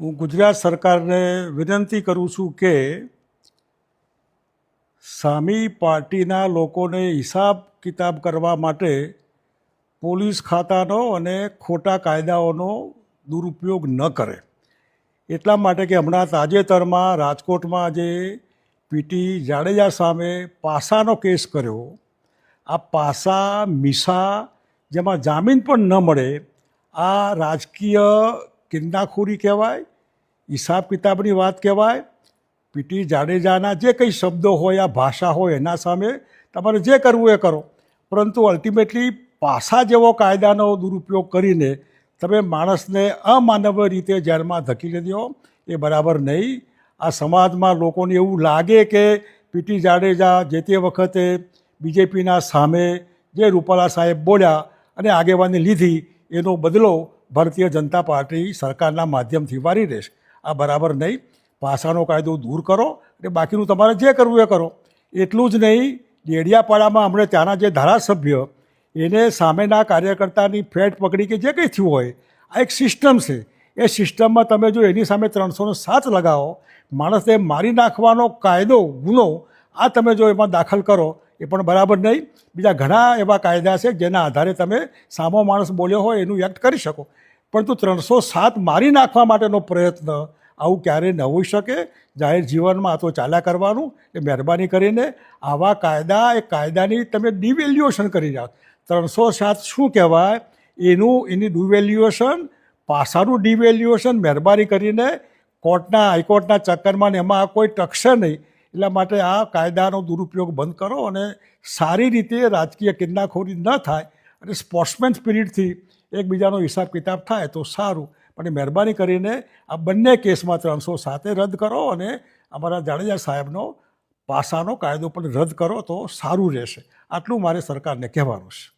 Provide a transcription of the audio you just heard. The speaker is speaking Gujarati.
હું ગુજરાત સરકારને વિનંતી કરું છું કે સામી પાર્ટીના લોકોને હિસાબ કિતાબ કરવા માટે પોલીસ ખાતાનો અને ખોટા કાયદાઓનો દુરુપયોગ ન કરે. એટલા માટે કે હમણાં તાજેતરમાં રાજકોટમાં જે પીટી જાડેજા સામે પાસાનો કેસ કર્યો, આ પાસા, મીસા જેમાં જામીન પણ ન મળે, આ રાજકીય કિન્નાખોરી કહેવાય, હિસાબ કિતાબની વાત કહેવાય, પીટી જાડેજાના જે કંઈ શબ્દો હોય, આ ભાષા હોય, એના સામે તમારે જે કરવું એ કરો. પરંતુ અલ્ટિમેટલી પાસા જેવો કાયદાનો દુરુપયોગ કરીને તમે માણસને અમાનવ રીતે જેલમાં ધકેલી દો એ બરાબર નહીં. આ સમાજમાં લોકોને એવું લાગે કે પીટી જાડેજા જે તે વખતે બીજેપીના સામે જે રૂપાલા સાહેબ બોલ્યા અને આગેવાની લીધી, એનો બદલો ભારતીય જનતા પાર્ટી સરકારના માધ્યમથી વારી રહેશે આ બરાબર નહીં. પાસાનો કાયદો દૂર કરો અને બાકીનું તમારે જે કરવું એ કરો. એટલું જ નહીં, ડેડિયાપાડામાં હમણાં ત્યાંના જે ધારાસભ્ય, એને સામેના કાર્યકર્તાની ફેટ પકડી કે જે કંઈ થયું હોય, આ એક સિસ્ટમ છે. એ સિસ્ટમમાં તમે જો એની સામે ત્રણસોનો સાત લગાવો, માણસને મારી નાખવાનો કાયદો, ગુનો, આ તમે જો એમાં દાખલ કરો, એ પણ બરાબર નહીં. બીજા ઘણા એવા કાયદા છે જેના આધારે તમે સામો માણસ બોલ્યો હોય એનું એક્ટ કરી શકો. પરંતુ ત્રણસો સાત મારી નાખવા માટેનો પ્રયત્ન આવું ક્યારેય ન હોઈ શકે. જાહેર જીવનમાં આ તો ચાલ્યા કરવાનું. એ મહેરબાની કરીને આવા કાયદા, એ કાયદાની તમે ડિવેલ્યુએશન કરી રહ્યા ત્રણસો સાત શું કહેવાય? એનું, એની ડિવેલ્યુએશન પાસાનું ડિવેલ્યુએશન મહેરબાની કરીને કોર્ટના, હાઈકોર્ટના ચક્કરમાં ને એમાં કોઈ ટકશે નહીં. એટલા માટે આ કાયદાનો દુરુપયોગ બંધ કરો અને સારી રીતે રાજકીય કિન્નાખોરી ન થાય અને સ્પોર્ટ્સમેન સ્પિરિટથી એકબીજાનો હિસાબ કિતાબ થાય તો સારું. પણ મહેરબાની કરીને આ બંને કેસમાં ત્રણસો સાતે રદ કરો અને અમારા જાડેજા સાહેબનો પાસાનો કાયદો પણ રદ કરો તો સારું રહેશે. આટલું મારે સરકારને કહેવાનું છે.